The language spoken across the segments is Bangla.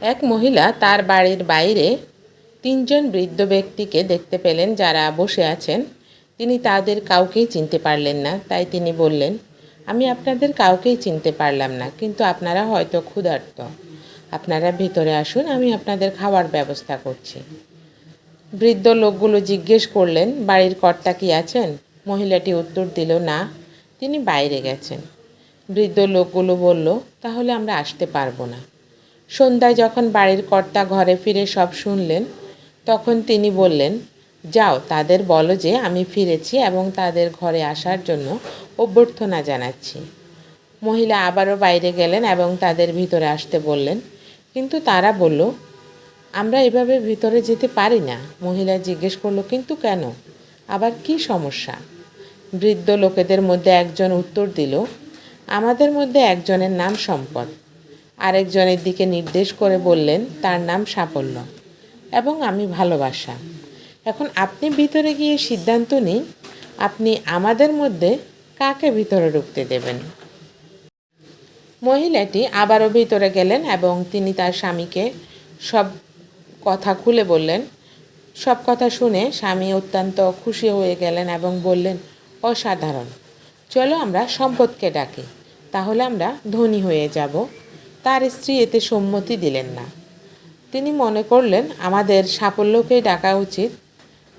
এক মহিলা তার বাড়ির বাইরে তিনজন বৃদ্ধ ব্যক্তিকে দেখতে পেলেন যারা বসে আছেন। তিনি তাদের কাউকেই চিনতে পারলেন না। তাই তিনি বললেন, আমি আপনাদের কাউকেই চিনতে পারলাম না, কিন্তু আপনারা হয়তো ক্ষুধার্ত। আপনারা ভিতরে আসুন, আমি আপনাদের খাওয়ার ব্যবস্থা করছি। বৃদ্ধ লোকগুলো জিজ্ঞেস করলেন, বাড়ির কর্তা কি আছেন? মহিলাটি উত্তর দিল, না, তিনি বাইরে গেছেন। বৃদ্ধ লোকগুলো বলল, তাহলে আমরা আসতে পারব না। সন্ধ্যায় যখন বাড়ির কর্তা ঘরে ফিরে সব শুনলেন, তখন তিনি বললেন, যাও, তাদের বলো যে আমি ফিরেছি এবং তাদের ঘরে আসার জন্য অভ্যর্থনা জানাচ্ছি। মহিলা আবারও বাইরে গেলেন এবং তাদের ভিতরে আসতে বললেন, কিন্তু তারা বলল, আমরা এভাবে ভিতরে যেতে পারি না মহিলা জিজ্ঞেস করল, কিন্তু কেন? আবার কি সমস্যা বৃদ্ধ লোকেদের মধ্যে একজন উত্তর দিল, আমাদের মধ্যে একজনের নাম সম্পদ। আরেকজনের দিকে নির্দেশ করে বললেন, তার নাম সাফল্য এবং আমি ভালোবাসা। এখন আপনি ভিতরে গিয়ে সিদ্ধান্ত নিন, আপনি আমাদের মধ্যে কাকে ভিতরে ঢুকতে দেবেন? মহিলাটি আবারও ভিতরে গেলেন এবং তিনি তার স্বামীকে সব কথা খুলে বললেন। সব কথা শুনে স্বামী অত্যন্ত খুশি হয়ে গেলেন এবং বললেন, অসাধারণ। চলো আমরা সম্পদকে ডাকি, তাহলে আমরা ধনী হয়ে যাব। তার স্ত্রী এতে সম্মতি দিলেন না। তিনি মনে করলেন, আমাদের সাফল্যকেই ডাকা উচিত।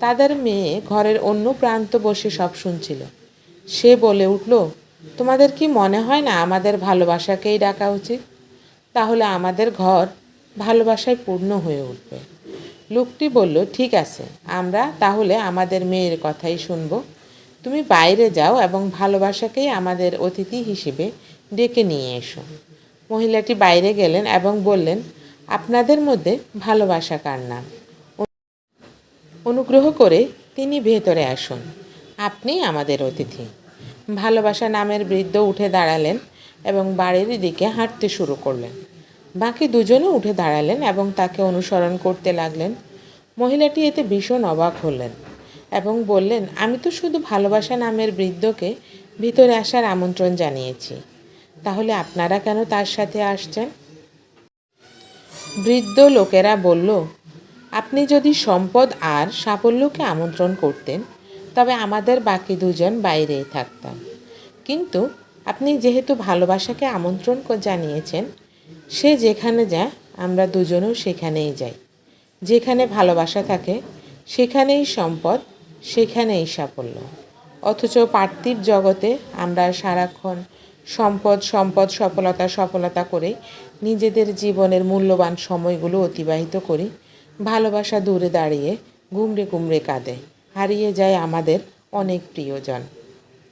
তাদের মেয়ে ঘরের অন্য প্রান্ত বসে সব শুনছিল। সে বলে উঠল, তোমাদের কি মনে হয় না আমাদের ভালোবাসাকেই ডাকা উচিত? তাহলে আমাদের ঘর ভালোবাসায় পূর্ণ হয়ে উঠবে। লোকটি বলল, ঠিক আছে, আমরা তাহলে আমাদের মেয়ের কথাই শুনব। তুমি বাইরে যাও এবং ভালোবাসাকেই আমাদের অতিথি হিসেবে ডেকে নিয়ে এসো। মহিলাটি বাইরে গেলেন এবং বললেন, আপনাদের মধ্যে ভালোবাসা কার নাম? অনুগ্রহ করে তিনি ভেতরে আসুন। আপনি আমাদের অতিথি। ভালোবাসা নামের বৃদ্ধ উঠে দাঁড়ালেন এবং বাড়ির দিকে হাঁটতে শুরু করলেন। বাকি দুজনও উঠে দাঁড়ালেন এবং তাকে অনুসরণ করতে লাগলেন। মহিলাটি এতে ভীষণ অবাক হলেন এবং বললেন, আমি তো শুধু ভালোবাসা নামের বৃদ্ধকে ভিতরে আসার আমন্ত্রণ জানিয়েছি। তাহলে আপনারা কেন তার সাথে আসছেন? বৃদ্ধ লোকেরা বলল, আপনি যদি সম্পদ আর সাফল্যকে আমন্ত্রণ করতেন, তবে আমাদের বাকি দুজন বাইরেই থাকতাম। কিন্তু আপনি যেহেতু ভালোবাসাকে আমন্ত্রণ জানিয়েছেন, সে যেখানে যায় আমরা দুজনও সেখানেই যাই। যেখানে ভালোবাসা থাকে, সেখানেই সম্পদ, সেখানেই সাফল্য। অথচ পার্থিব জগতে আমরা সারাক্ষণ সম্পদ সম্পদ, সফলতা সফলতা করে নিজেদের জীবনের মূল্যবান সময়গুলো অতিবাহিত করি। ভালোবাসা দূরে দাঁড়িয়ে ঘুমড়ে ঘুমড়ে কাঁদে। হারিয়ে যায় আমাদের অনেক প্রিয়জন।